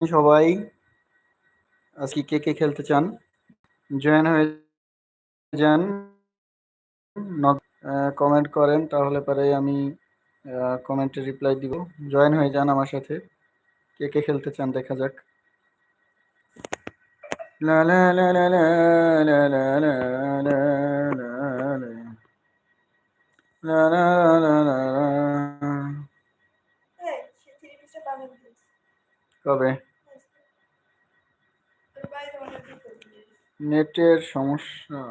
সবাই আজকে কে কে খেলতে চান জয়েন হয়ে যান কমেন্ট করেন তাহলে পরে আমি কমেন্টে রিপ্লাই দিব জয়েন হয়ে যান আমার সাথে কে কে খেলতে চান দেখা যাক লা লা লা লা লা লা লা লা লা লা লা। লা লা লা লা লা। এই, সে থ্রি পিসে বানিয়ে দিয়েছে। কবে তোর বাইরে অনেক দিন করে দিয়েছে। নেটের সমস্যা।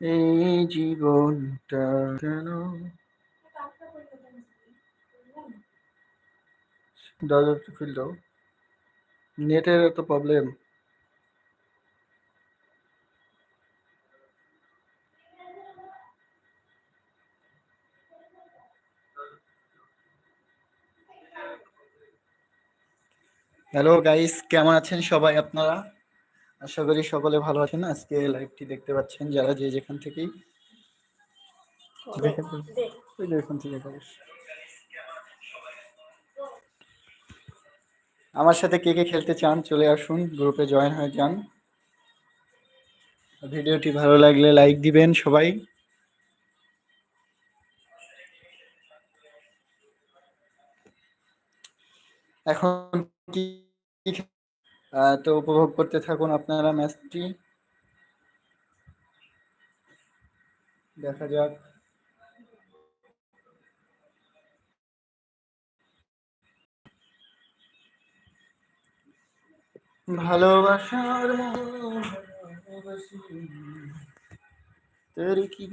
এই জীবনটা কেন দরজা খুল দাও নেটের এত প্রবলেম হ্যালো গাইস কেমন আছেন সবাই আপনারা? আশা করি সকলে ভালো আছেন। আজকে লাইভটি দেখতে পাচ্ছেন যারা যে যেখান থেকেই দেখে। তো- দে। ওই আমার সাথে কে কে খেলতে চান চলে আসুন গ্রুপে জয়েন হয়ে যান। ভিডিওটি ভালো লাগলে লাইক দিবেন সবাই। এখন কি তো উপভোগ করতে থাকুন আপনারা ম্যাচটি। দেখা যাক। ভালোবাসার তোর কি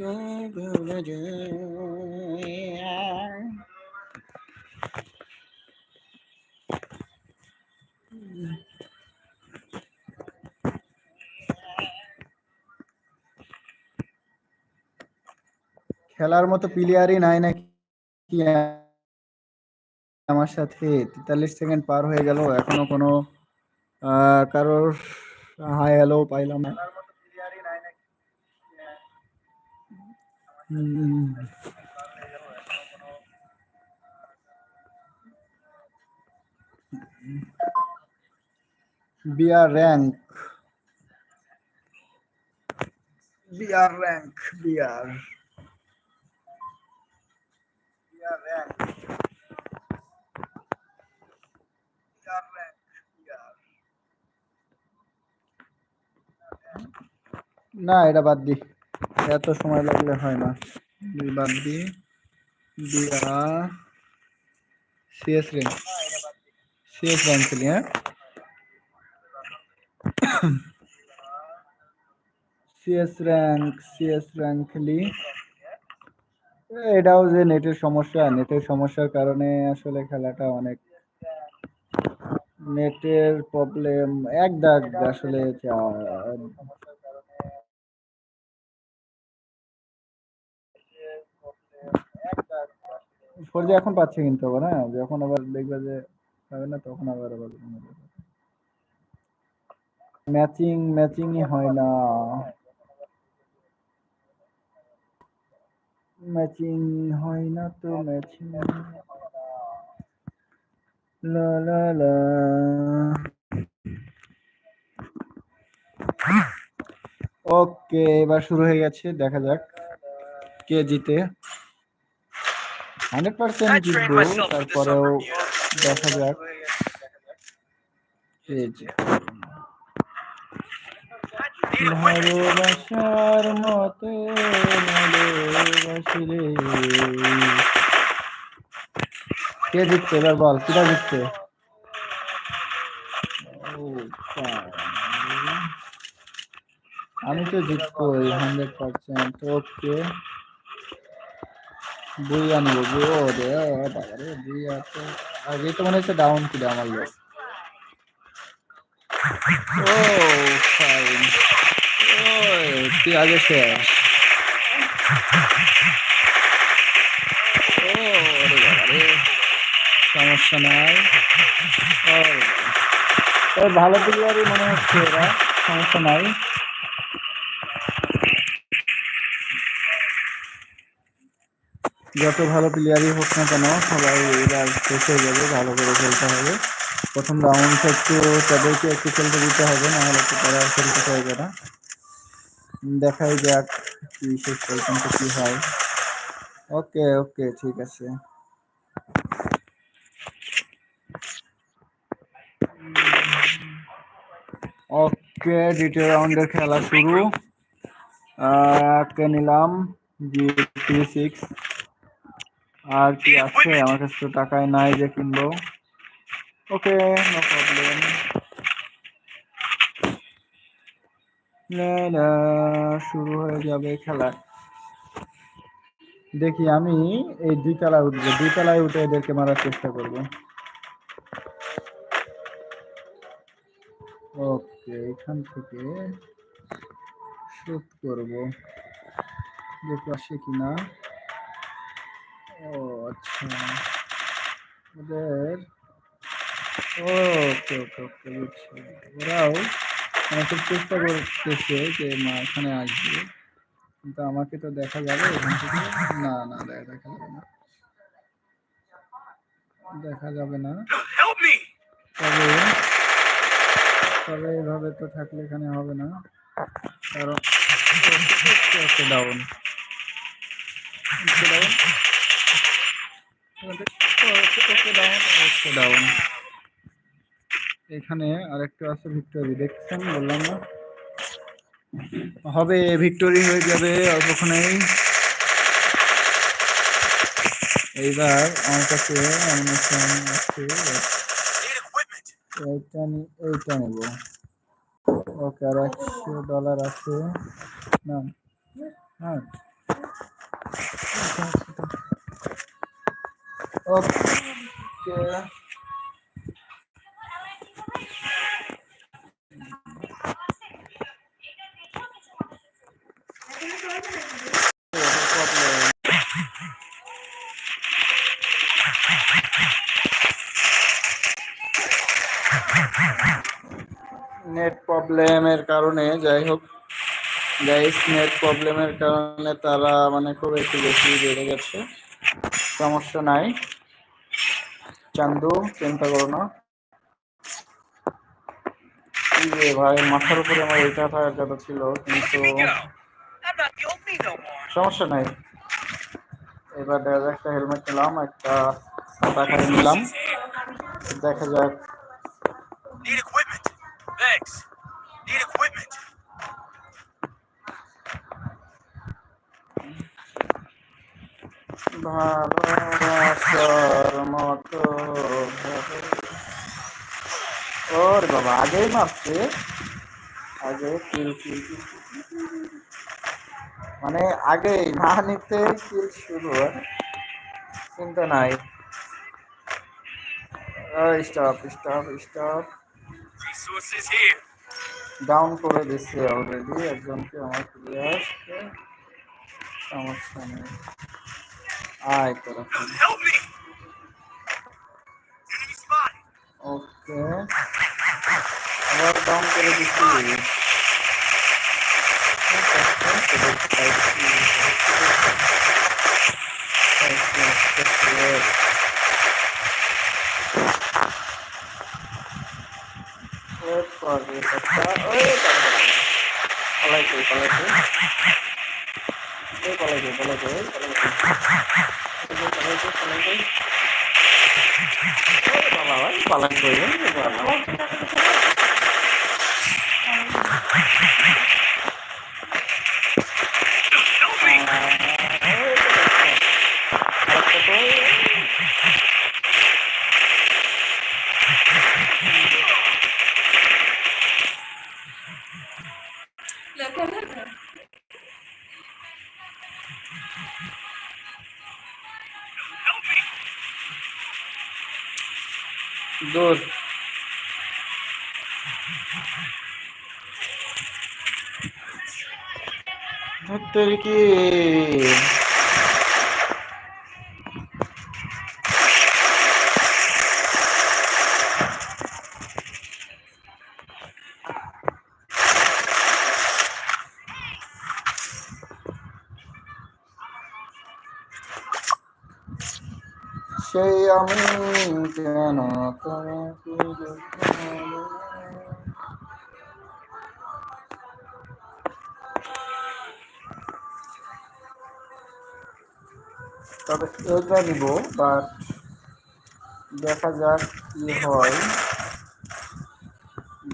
খেলার মতো প্লেয়ারই নাই নাকি? আমার সাথে তেতাল্লিশ সেকেন্ড পার হয়ে গেল, এখনও কোনো কারোর হাই হ্যালো পাইলাম না হুম। BR rank BR rank BR BR rank না, এটা বাদ দি। এত সময় লাগলে হয় না। দুই বাদ দি। দিয়া সিএস র্যাঙ্ক সিএস র্যাঙ্ক খেলি হ্যাঁ? সিএস র্যাঙ্ক সিএস র্যাঙ্ক খেলি। এটাও যে নেটের সমস্যা। নেটের সমস্যার কারণে আসলে খেলাটা অনেক নেটের প্রবলেম এক দাগ আসলে ফোর জি এখন পাচ্ছে কিন্তু আবার হ্যাঁ? যখন আবার দেখবে যে পাবে না, তখন আবার আবার ম্যাচিং, ম্যাচিংই হয় না। ম্যাচিং হয় না তো, ম্যাচিং লা লা লা ওকে এবার শুরু হয়ে গেছে দেখা যাক কে জিতে। হান্ড্রেড পার্সেন্ট জিতবো তারপরেও দেখা যাক। ভালোবাসার মতো ভালোবাসি রে কে জিতছে? এবার বল, কিটা জিতছে? আমি তো জিতবো হান্ড্রেড পার্সেন্ট ওকে। বুইয়া নেব বুইয়া ও রে, ও বাবা রে বুইয়া তো আগে তো মনে হচ্ছে ডাউন ছিল আমার লোক আগে শেষ ও ওরে বাবা রে সমস্যা নাই ওরে বাবা। তবে ভালো প্লেয়ারই মনে হচ্ছে এরা, সমস্যা নাই। যত ভালো প্লেয়ারই হোক না কেন, সবাই এবার শেষ হয়ে যাবে, ভালো করে খেলতে হবে। প্রথম রাউন্ড একটু তাদেরকে একটু খেলতে দিতে হবে, না হলে তো তারা খেলতে চাইবে না। দেখাই যাক কি শেষ পর্যন্ত কি হয়। ওকে ওকে, ঠিক আছে। ওকে দ্বিতীয় রাউন্ডের খেলা শুরু। কে নিলাম? জি থ্রি সিক্স আর কি আছে? আমার কাছে তো টাকায় নাই যে কিনবো। ওকে নো প্রবলেম শুরু হয়ে যাবে খেলা দেখি আমি এই দুই তলায় উঠবো। দুই তলায় উঠে এদেরকে মারার চেষ্টা করব। ওকে এখান থেকে শুট করব। দেখি আসে কিনা? ও আচ্ছা। ওদের ওকে ওকে ওকে বুঝছি। ওরাও খুব চেষ্টা করতেছে যে মা এখানে আসবে। কিন্তু আমাকে তো দেখা যাবে এখান থেকে। না না দেখা যাবে না। দেখা যাবে না। তবে তবে এভাবে তো থাকলে এখানে হবে না। কারণ ডাউন ডাউন এখানে আরেকটা আছে ভিক্টোরি। দেখছেন? বললাম না। হবে, ভিক্টোরি হয়ে যাবে অল্পক্ষণেই। এইবার আমার কাছে আছে. এইটা এইটা নেব। ওকে আর একশো ডলার আছে। না হ্যাঁ। ওকে। প্রবলেমের কারণে, যাই হোক গাইস নেট প্রবলেমের কারণে তারা মানে খুব একটু বেশি বেড়ে গেছে। সমস্যা নাই। চান্দু, চিন্তা করো না। ভাই, মাথার উপরে আমার এটা থাকার কথা ছিল, কিন্তু. সমস্যা নাই। এবার একটা হেলমেট নিলাম, একটা খাই নিলাম। দেখা যাক ভালোবাসার মতো ওর বাবা, আগেই মারছে আগে কিল কিল। মানে আগেই না নিতে কিল শুরু চিন্তা নাই। স্টপ স্টপ স্টপ ডাউন করে দিচ্ছে অলরেডি একজনকে আমার প্লেয়ারকে সমস্যা নেই। ಆಯ್ತು ಓಕೆ ಡೌನ್ ತೆಗೆದಿರ್ತೀವಿ Let's Let's go. Let's go. পালাই কই পালাই কই পালাই কই পালাই কই পালাই কই তোর কি? সেই আমি কেন তোমাকে তবে এটা নিব বাট দেখা যাক কি হয়।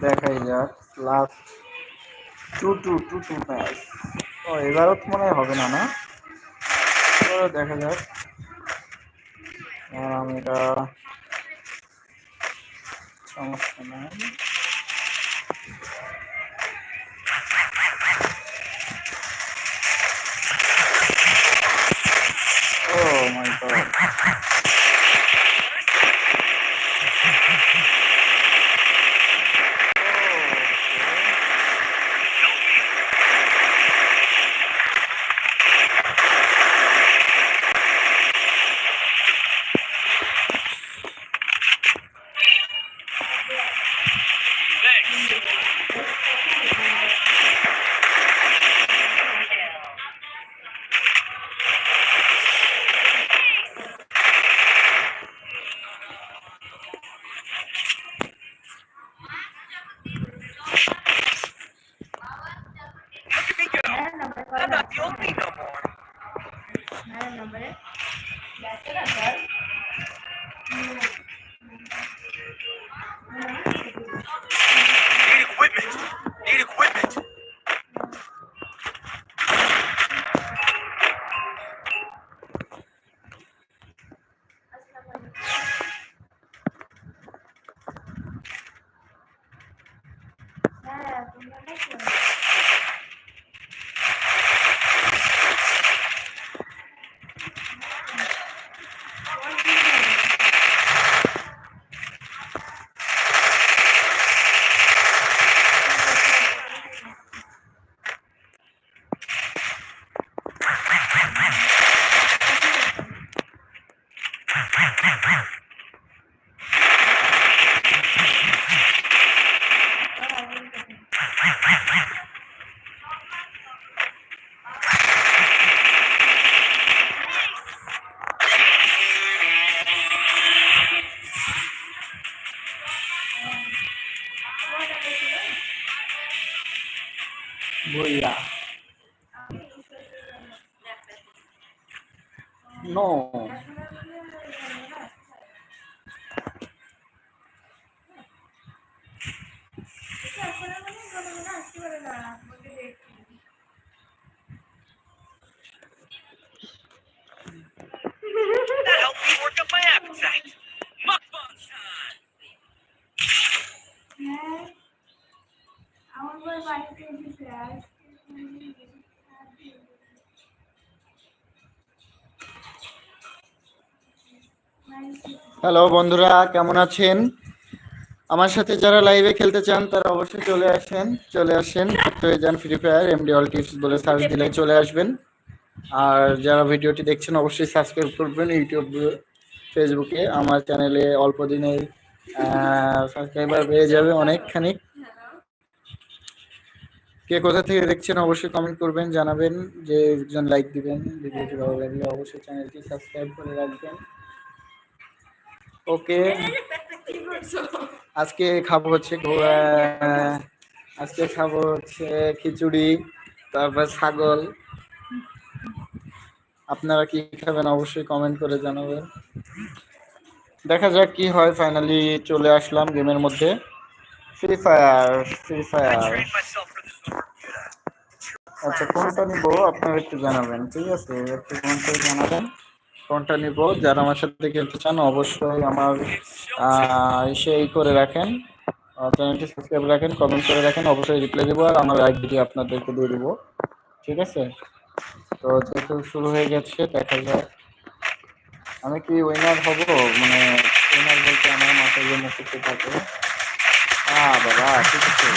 দেখাই যাক last two two two two match ও, এবারও তো মনে হবে না না? দেখা যাক। আমি এটা সমস্যা নাই। হ্যালো বন্ধুরা, কেমন আছেন? আমার সাথে যারা লাইভে খেলতে চান, তারা অবশ্যই চলে আসেন চলে আসেন। হয়ে যান Free Fire MD all tips বলে সার্চ দিলে চলে আসবেন। আর যারা ভিডিওটি দেখছেন, অবশ্যই সাবস্ক্রাইব করবেন ইউটিউব ফেসবুকে আমার চ্যানেলে অল্প দিনেই সাবস্ক্রাইবার পেয়ে যাবে অনেকখানি। কে কোথা থেকে দেখছেন, অবশ্যই কমেন্ট করবেন, জানাবেন। যে একজন লাইক দিবেন ভিডিওটি ভালো লাগলে অবশ্যই চ্যানেলটি সাবস্ক্রাইব করে রাখবেন। ওকে। আজকে খাব হচ্ছে আজকে খাব হচ্ছে খিচুড়ি, তারপর ছাগল। আপনারা কি খাবেন অবশ্যই কমেন্ট করে জানাবেন। দেখা যাক কি হয় ফাইনালি চলে আসলাম গেমের মধ্যে। Free Fire Free Fire. আচ্ছা কোনটা নিব? আপনারা একটু জানাবেন, ঠিক আছে? একটু কমেন্ট করে জানাবেন। কোনটা নিব। যারা আমার সাথে খেলতে চান অবশ্যই আমার আহ, সেই করে রাখেন। চ্যানেলটি সাবস্ক্রাইব রাখেন কমেন্ট করে রাখেন অবশ্যই রিপ্লাই দেবো আর আমার ভিডিও আপনাদেরকে দিয়ে দেবো। ঠিক আছে? তো যেহেতু শুরু হয়ে গেছে দেখা যাক। আমি কি উইনার হব? মানে উইনার বলতে আমার মাথায় জন্য কিছু থাকে। আহ বাবা ঠিক আছে।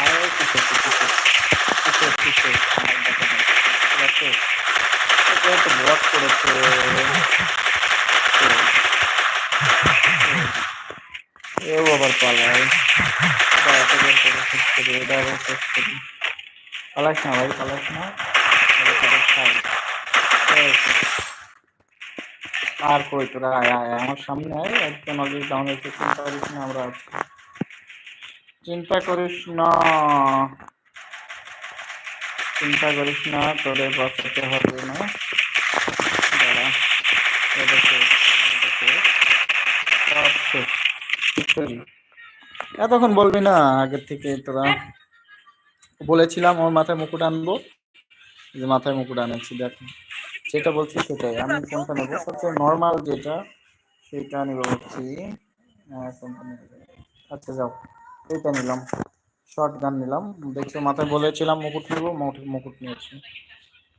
আরে ঠিক আছে। ঠিক আছে ঠিক আছে। ঠিক আছে। যেহেতু ব্লক এও আবার পালায়। এটা পালাস না ভাই, পালাস না। আর কই তোরা, আয় আয় আমার সামনে আয়, একজন অলরেডি ডাউন হয়েছে, চিন্তা করিস না আমরা চিন্তা করিস না। চিন্তা করিস না তোদের বাঁচাতে হবে না। এতক্ষণ বলবি না, আগের থেকে তোরা। বলেছিলাম ওর মাথায় মুকুট আনব, যে মাথায় মুকুট আনেছি, দেখো। যেটা বলছি সেটাই। আমি কোনটা নেব? সবচেয়ে নর্মাল যেটা, সেটা নিব বলছি কোনটা নেব? আচ্ছা যাও। এইটা নিলাম। শর্ট গান নিলাম। দেখছ মাথায় বলেছিলাম মুকুট নেব মুকুট নিয়েছি।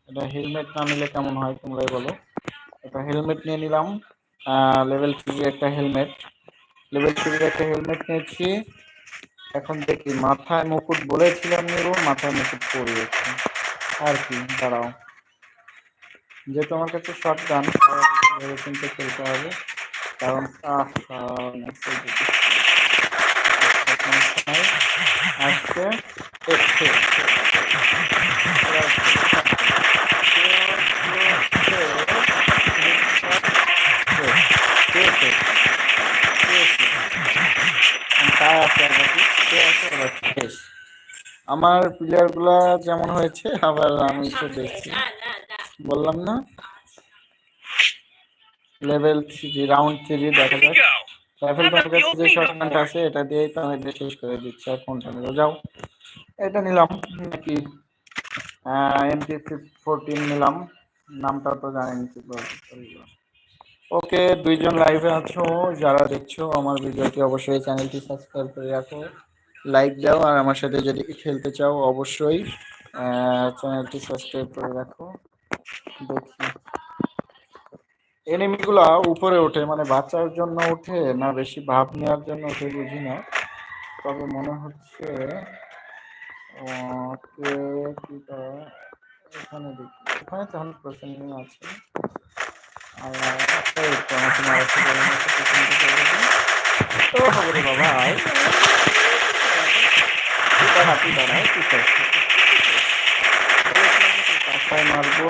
এটা হেলমেট না নিলে কেমন হয় তোমরাই বলো। এটা হেলমেট নিয়ে নিলাম। লেভেল থ্রি একটা হেলমেট লেভেল থ্রি একটা হেলমেট নিয়েছি। এখন দেখি মাথায় মুকুট বলেছিলাম নেব মাথায় মুকুট পরিয়েছি। আর কি দাঁড়াও। যেহেতু আমার কাছে শর্ট গান ভেবে খেলতে হবে। কারণ আহ, আসছে দেখছে আমার প্লেয়ারগুলা যেমন হয়েছে, আবার আমি তো দেখছি। বললাম না। লেভেল থ্রি রাউন্ড থ্রি দেখা যাক. রাইফেল তোমার কাছে যে শটগানটা আছে এটা দিয়েই তো আমি শেষ করে দিচ্ছি। আর কোনটা নিল যাও। এটা নিলাম নাকি? এমপি ফোরটিন নিলাম। নামটা তো জানেন ওকে দুইজন লাইভে আছো যারা দেখছ আমার ভিডিওটি অবশ্যই চ্যানেলটি সাবস্ক্রাইব করে রাখো। লাইক দাও আর আমার সাথে যদি খেলতে চাও অবশ্যই চ্যানেলটি সাবস্ক্রাইব করে রাখো। দেখি। এনিমিগুলা উপরে ওঠে মানে বাঁচার জন্য ওঠে না বেশি ভাব নেওয়ার জন্য ওঠে বুঝি না তবে মনে হচ্ছে এখানে দেখি এখানে তো হান্ড্রেড পার্সেন্ট আছে তো হবে বাবা আয়। তুই দাঁড়া তুই দাঁড়া তুই কর, তুই কর। পাশায় মারবো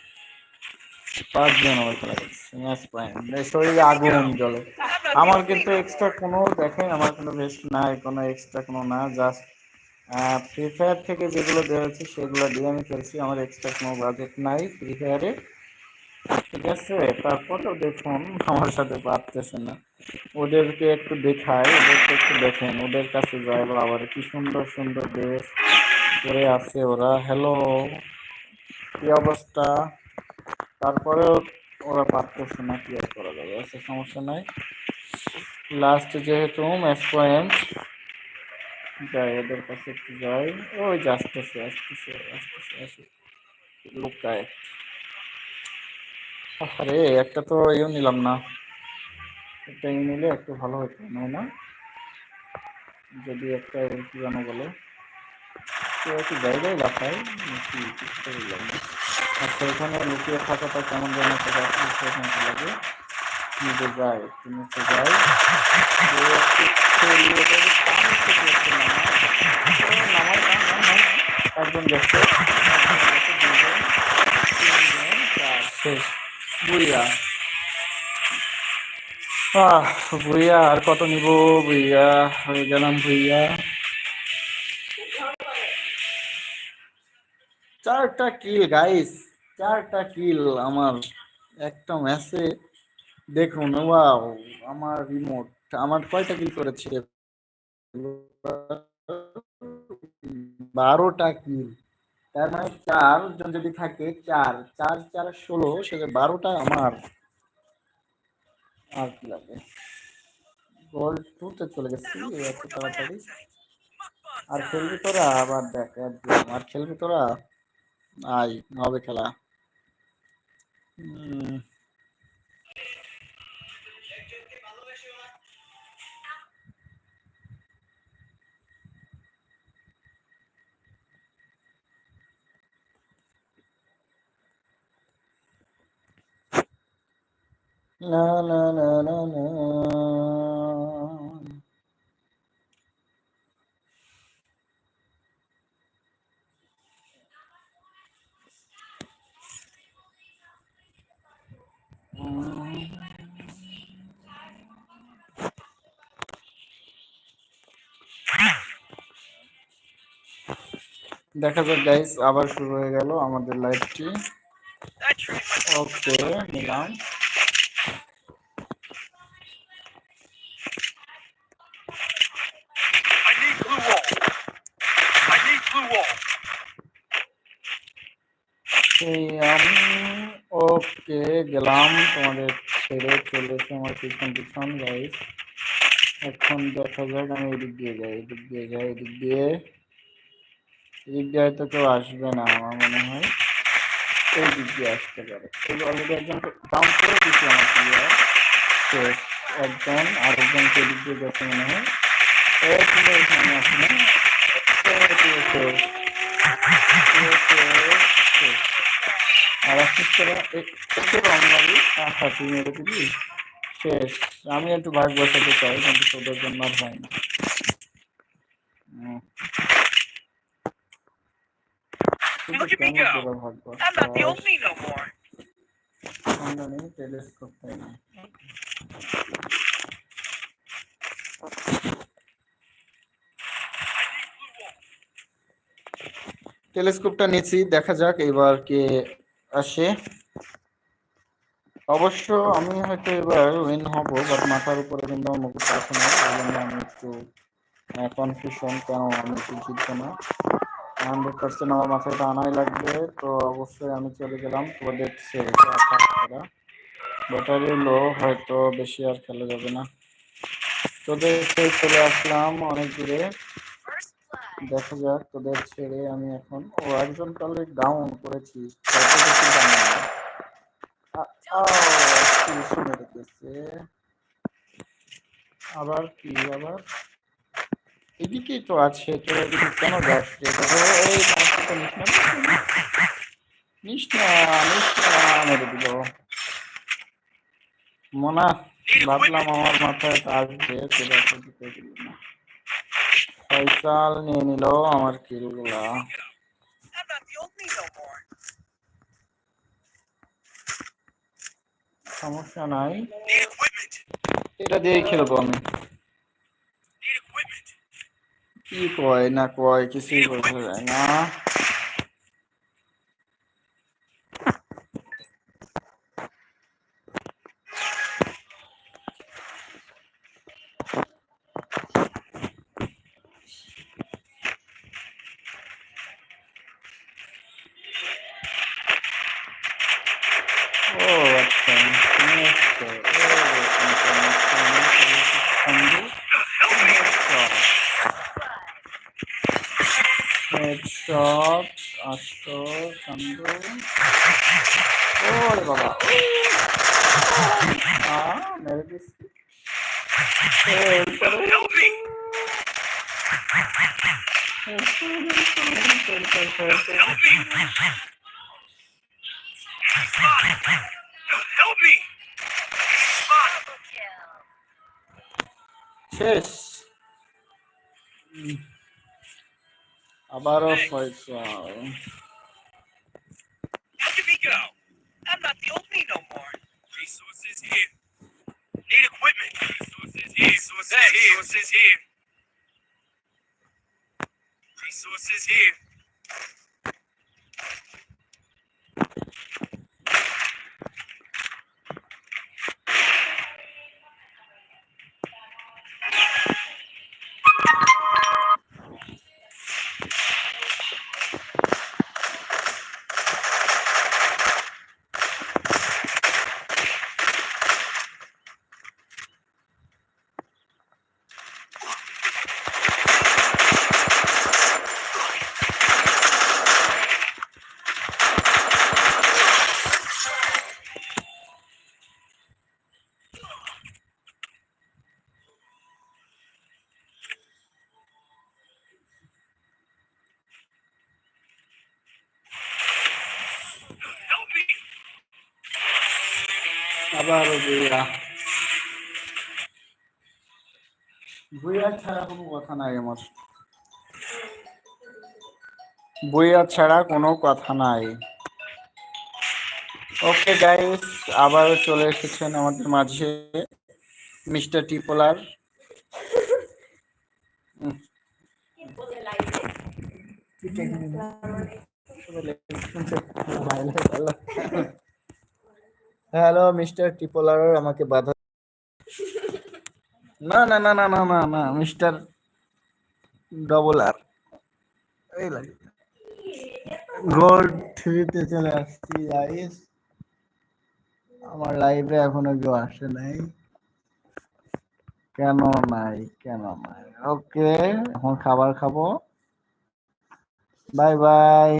পাঁচজন আমার পয়েন্ট শরীরে আগুন জ্বলে। আমার কিন্তু এক্সট্রা কোনো দেখেন, আমার কোনো বেস্ট নাই, কোনো এক্সট্রা কোনো না জাস্ট ফ্রি ফায়ার থেকে যেগুলো দেওয়া হচ্ছে সেগুলো দিয়ে আমি খেলছি। আমার এক্সট্রা কোনো বাজেট নাই ফ্রি ফায়ারে ঠিক আছে তারপরেও দেখুন আমার সাথে পারতেছে না। ওদেরকে একটু দেখায় ওদেরকে একটু দেখেন, ওদের কাছে যায় আবার কি সুন্দর সুন্দর ড্রেস পরে আছে ওরা। হ্যালো কি অবস্থা? তারপরেও ওরা পারতেছে না, কি আর করা যাবে? আচ্ছা সমস্যা নাই। লাস্ট যেহেতু ম্যাচ পয়েন্ট যাই, ওদের কাছে একটু যাই। ওই যে আসতেছে আসতেছে আসতেছে, আসে। লুকায়। আরে, একটা তো ইও নিলাম না। একটা ইয়ে নিলে একটু ভালো হতো নয় না? যদি একটা কি জানো বলে? কেউ একটু জায়গায় আচ্ছা থাকাটা কেমন যেন লাগে। যায় নিচে বুড়িয়া আহ বুড়িয়া আর কত নিব? বুড়িয়া হয়ে গেলাম বুড়িয়া চারটা কিল গাইস চারটা কিল আমার। একটা ম্যাচে দেখুন ওয়াও আমার রিমোট আমার কয়টা কিল করেছে? বারোটা কিল তার মানে চারজন যদি থাকে, চার চার চার, ষোলো, সেটা বারোটা আমার। আর কি লাগে? গোল্ড টুতে চলে গেছি, এত তাড়াতাড়ি। আর খেলবি তোরা? আবার দেখ আর খেলবি তোরা? আই হবে খেলা। না না না না না। দেখা যাক গাইস আবার শুরু হয়ে গেল আমাদের লাইভটি ওকে নিলাম। ওকে গেলাম তোমাদের ছেড়ে চলে এসে আমার পিছন পিছন গাইস এখন দেখা যাক আমি এদিক দিয়ে যাই এদিক দিয়ে যাই এদিক দিয়ে এদিক দিয়ে হয়তো কেউ আসবে না আমার মনে হয় এই দিক দিয়ে আসতে পারে অলরেডি একজন ডাউন করে দিচ্ছি আমার প্লেয়ার শেষ একজন আরেকজনকে এদিক দিয়ে গেছে মনে হয় আমি আসলে আর আসছিস তোরা একটু রং লাগি তুই মেরে দিবি শেষ। আমি একটু ভাগ বসাতে চাই কিন্তু তোদের জন্য আর হয় না। টেলিস্কোপ তাই না টেলিস্কোপটা নিয়েছি দেখা যাক এবার কে আসে। অবশ্য আমি হয়তো এবার উইন হব বাট মাথার উপরে কিন্তু আমার মুকুট আছে না আমি একটু কনফিউশন কেন আমি একটু জিতবো না। হান্ড্রেড পার্সেন্ট আমার মাথায় এটা আনাই লাগবে, তো অবশ্যই আমি চলে গেলাম। করা ব্যাটারি লো হয়তো বেশি আর খেলা যাবে না। ছেড়ে চলে আসলাম অনেক দূরে। দেখা যাক, তোদের ছেড়ে আমি এখন ও একজন তাহলে ডাউন করেছি। আবার কি, আবার? এদিকেই তো আছে, তোর এদিকে কেন যাস নিস না নিস না। মেরে দিল মোনা, ভাবলাম আমার মাথায় আসবে সেটা না। ফয়সাল নিয়ে নিল আমার কিলগুলা. সমস্যা নাই। এটা দিয়েই খেলব আমি। কি কয় না কয় কিছুই বোঝা যায় না। শেষ উম, আবারও Faisal Look at me go. I'm not the only no more. Resources here. Need equipment. Resources here. Resources here. Resources here. Resources here. কোনো কথা নাই আমার। বুইয়া ছাড়া কোনো কথা নাই। ওকে গাইস আবারও চলে এসেছেন আমাদের মাঝে মিস্টার টিপোলার। হ্যালো, মিস্টার টিপোলার, আমাকে বাধা না না না না না না না মিস্টার ডবল আর এই লাগে গোল্ড থ্রিতে চলে আসছি গাইস আমার লাইভে এখনও কেউ আসে নাই। কেন নাই কেন নাই? ওকে এখন খাবার খাব। বাই বাই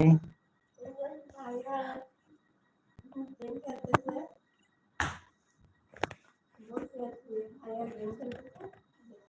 ভাইয়া